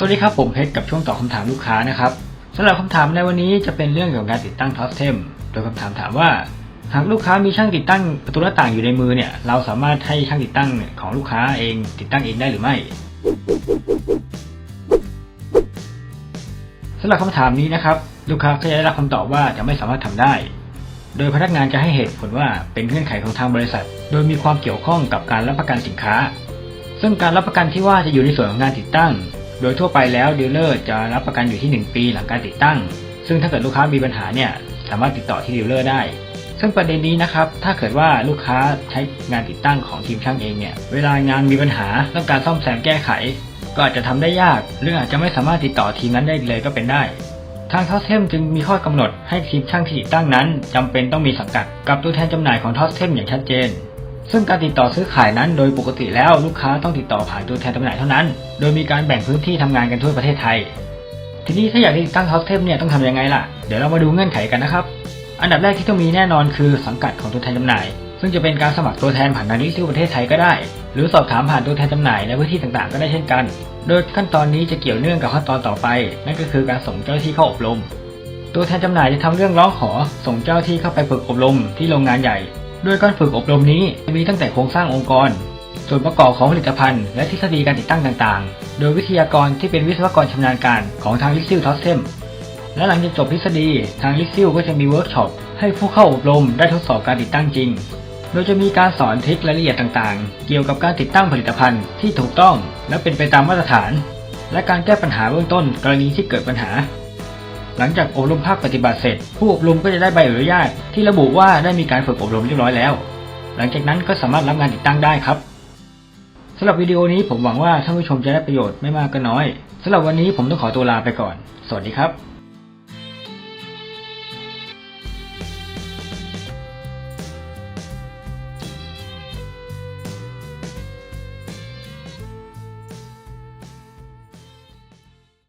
สวัสดีครับผมเพชรกับช่วงตอบคำถามลูกค้านะครับสำหรับคำถามในวันนี้จะเป็นเรื่องเกี่ยวกับการติดตั้งท็อปเทมโดยคำถามถามว่า หากลูกค้ามีช่างติดตั้งประตูหน้าต่างอยู่ในมือเนี่ย เราสามารถให้ช่างติดตั้งของลูกค้าเองติดตั้งเองได้หรือไม่สำหรับคำถามนี้นะครับ ลูกค้าก็จะได้รับคำตอบว่าจะไม่สามารถทำได้ โดยพนักงานจะให้เหตุผลว่าเป็นเงื่อนไขของทางบริษัท โดยมีความเกี่ยวข้องกับการรับประกันสินค้า ซึ่งการรับประกันที่ว่าจะอยู่ในส่วนของงานติดตั้ง โดยทั่วไปแล้วดีลเลอร์จะรับประกันอยู่ที่ 1 ปีหลังการติดตั้ง ซึ่งถ้าเกิดลูกค้ามีปัญหาเนี่ยสามารถติดต่อที่ดีลเลอร์ได้ ซึ่งประเด็นนี้นะครับ ถ้าเกิดว่าลูกค้าใช้งานติดตั้งของทีมช่างเองเนี่ย เวลางานมีปัญหาต้องการซ่อมแซมแก้ไข ก็อาจจะทำได้ยาก หรืออาจจะไม่สามารถติดต่อทีมนั้นได้เลยก็เป็นได้ ทางทอสเทมจึงมีข้อกำหนดให้ทีมช่างที่ติดตั้งนั้นจำเป็นต้องมีสังกัดกับตัวแทนจำหน่ายของทอสเทมอย่างชัดเจน ซึ่งการติดต่อซื้อขายนั้นโดยปกติแล้วลูกค้าต้องติดต่อผ่านตัวแทนจำหน่ายเท่านั้น โดยมีการแบ่งพื้นที่ทำงานกันทั่วประเทศไทย ทีนี้ถ้าอยากติดตั้งทอสเทมเนี่ยต้องทำยังไงล่ะ เดี๋ยวเรามาดูเงื่อนไขกันนะครับ อันดับแรกที่ต้องมีแน่นอนคือสังกัดของตัวแทนจำหน่าย ซึ่งจะเป็นการสมัครตัวแทนผ่านทางลิซิลประเทศไทยก็ได้ หรือสอบถามผ่านตัวแทนจำหน่ายในพื้นที่ต่างๆ ก็ได้เช่นกัน โดยขั้นตอนนี้จะเกี่ยวเนื่องกับขั้นตอนต่อไป นั่นก็คือการส่งเจ้าหน้าที่เข้าอบรม ตัวแทนจำหน่ายจะทำเรื่องร้องขอ ส่งเจ้าที่เข้าไปฝึกอบรมที่โรงงานใหญ่ โดยการฝึกอบรมนี้จะมีตั้งแต่โครงสร้างองค์กร ส่วนประกอบของผลิตภัณฑ์ และทฤษฎีการติดตั้งต่างๆ โดยวิทยากรที่เป็นวิศวกรชำนาญการของทางลิซิลทอสเซมและหลังจากจบทฤษฎีทางลิซิลก็จะมีเวิร์กช็อปให้ผู้เข้าอบรมได้ทดสอบการติดตั้งจริง โดยจะมีการสอนทริครายละเอียดต่างๆ เกี่ยวกับการติดตั้งผลิตภัณฑ์ที่ถูกต้อง และเป็นไปตามมาตรฐาน และการแก้ปัญหาเบื้องต้นกรณีที่เกิดปัญหา หลังจากอบรมภาคปฏิบัติเสร็จ ผู้อบรมก็จะได้ใบอนุญาต ที่ระบุว่าได้มีการฝึกอบรมเรียบร้อยแล้ว หลังจากนั้นก็สามารถรับงานติดตั้งได้ครับสำหรับวิดีโอนี้ผมหวังว่าท่านผู้ชมจะได้ประโยชน์ไม่มากก็น้อยสำหรับวันนี้ผมต้องขอตัวลาไปก่อน สวัสดีครับ